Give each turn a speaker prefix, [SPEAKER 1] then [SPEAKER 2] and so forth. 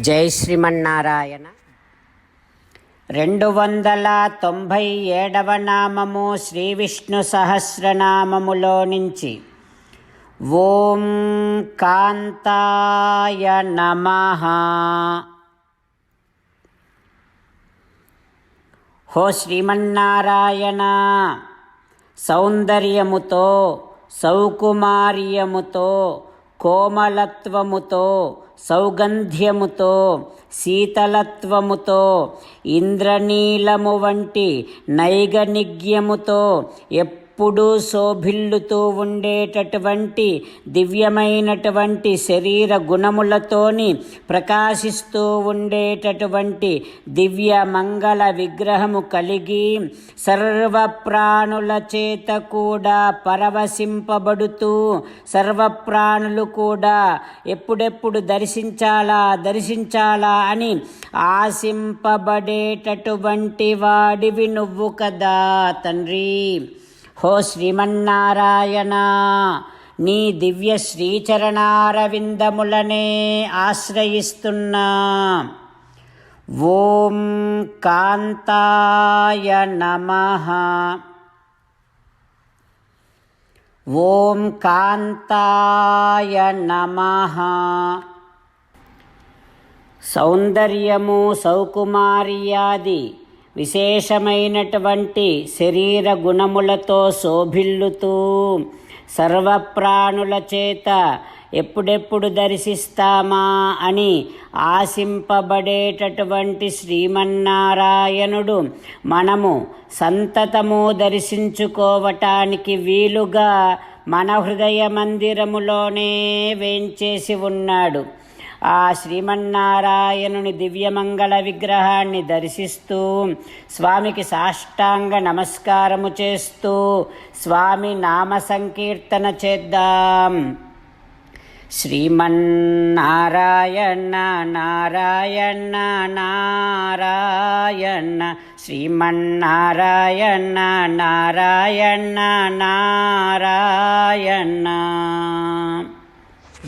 [SPEAKER 1] జై శ్రీమన్నారాయణ. రెండు వందల తొంభై ఏడవ నామము శ్రీ విష్ణు సహస్రనామములో నుంచి ఓం కాంతాయ నమ. హో శ్రీమన్నారాయణ సౌందర్యముతో సౌకుమార్యముతో కోమలత్వముతో సౌగంధ్యముతో శీతలత్వముతో ఇంద్రనీలము వంటి నైగనిగ్యముతో ఎప్పుడు శోభిల్లుతూ ఉండేటటువంటి దివ్యమైనటువంటి శరీర గుణములతోని ప్రకాశిస్తూ ఉండేటటువంటి దివ్య మంగళ విగ్రహము కలిగి సర్వ ప్రాణుల చేత కూడా పరవశింపబడుతూ సర్వప్రాణులు కూడా ఎప్పుడెప్పుడు దర్శించాలా దర్శించాలా అని ఆశింపబడేటటువంటి వాడివి నువ్వు కదా తండ్రి. హో శ్రీమన్నారాయణ నీ దివ్య శ్రీచరణారవిందములనే ఆశ్రయిస్తున్నా. ఓం కాంతాయ నమః. ఓం కాంతాయ నమః. సౌందర్యము సౌకుమార్యాది విశేషమైనటువంటి శరీర గుణములతో శోభిల్లుతూ సర్వప్రాణుల చేత ఎప్పుడెప్పుడు దర్శిస్తామా అని ఆశింపబడేటటువంటి శ్రీమన్నారాయణుడు మనము సంతతము దర్శించుకోవటానికి వీలుగా మన హృదయ మందిరములోనే వేంచేసి ఉన్నాడు. ఆ శ్రీమన్నారాయణుని దివ్యమంగళ విగ్రహాన్ని దర్శిస్తూ స్వామికి సాష్టాంగ నమస్కారము చేస్తూ స్వామి నామ సంకీర్తన చేద్దాం. శ్రీమన్నారాయణ నారాయణ నారాయణ శ్రీమన్నారాయణ నారాయణ నారాయణ.